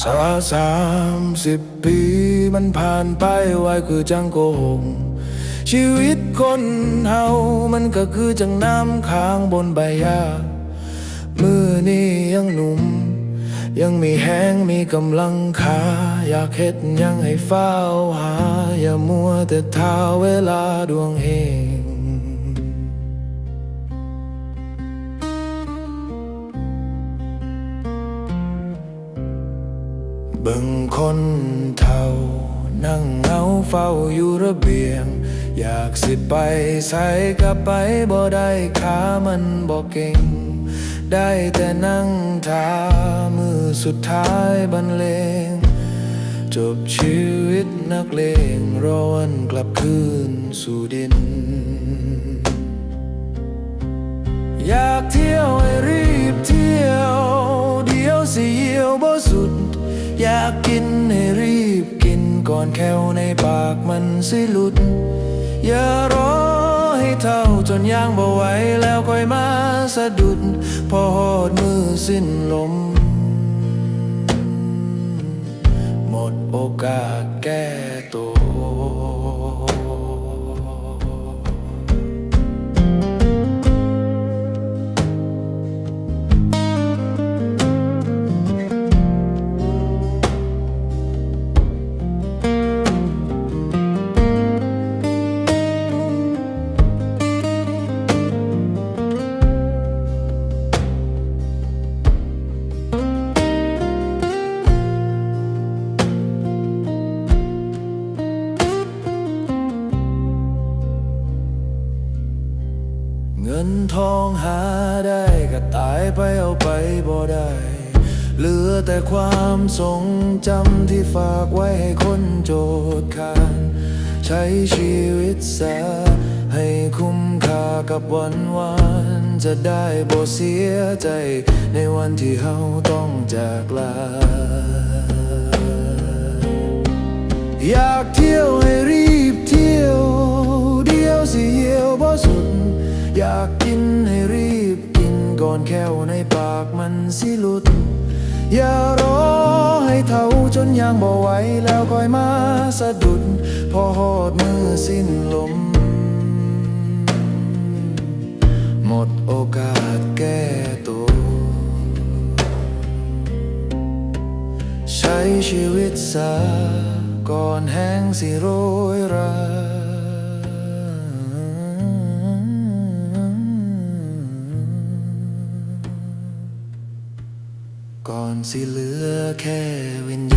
สาสามสิบปีมันผ่านไปไวคือจังโกหกชีวิตคนเฮามันก็คือจังน้ำค้างบนใบหญ้ามือนี้ยังหนุ่ม ยังมีแห้งมีกำลังขาอยากเฮ็ดยังให้เฝ้าหา อย่ามัวแต่ท้าเวลาดวงเฮง เบิ่งคนเท่า นั่งเงาเฝ้าอยู่ระเบียง อยากสิไปใส่กับไปบ่ได้ขามันบ่เก่ง ได้แต่นั่งทามือสุดท้ายบรรเลง จบชีวิตนักเลงรอวันกลับคืนสู่ดิน อยากเที่ยว อยากกินให้รีบกินก่อนแควในปากมันสิหลุด อย่ารอให้เท่าจนย่างบ่ไหวแล้วค่อยมาสะดุด พอหอดมือสิ้นลม หมดโอกาสแก้ตัว นทองหาได้ก็ตายไปเอาไปบ่ได้ เหลือแต่ความทรงจำที่ฝากไว้ให้คนโจดคานใช้ชีวิตแสให้คุ้มค่ากับวันวานจะได้บ่เสียใจ ในวันที่เฮาต้องจากลาอยาก อนแควในปากมันสิหลุด อย่ารอให้เท่าจนยังบ่ไหวแล้วค่อยมาสะดุด พอหอดมือสิ้นลม หมดโอกาสแก้ตัว ใช้ชีวิตซะก่อนแห้งสิโรยรา ก่อนสิเหลือแค่วิญ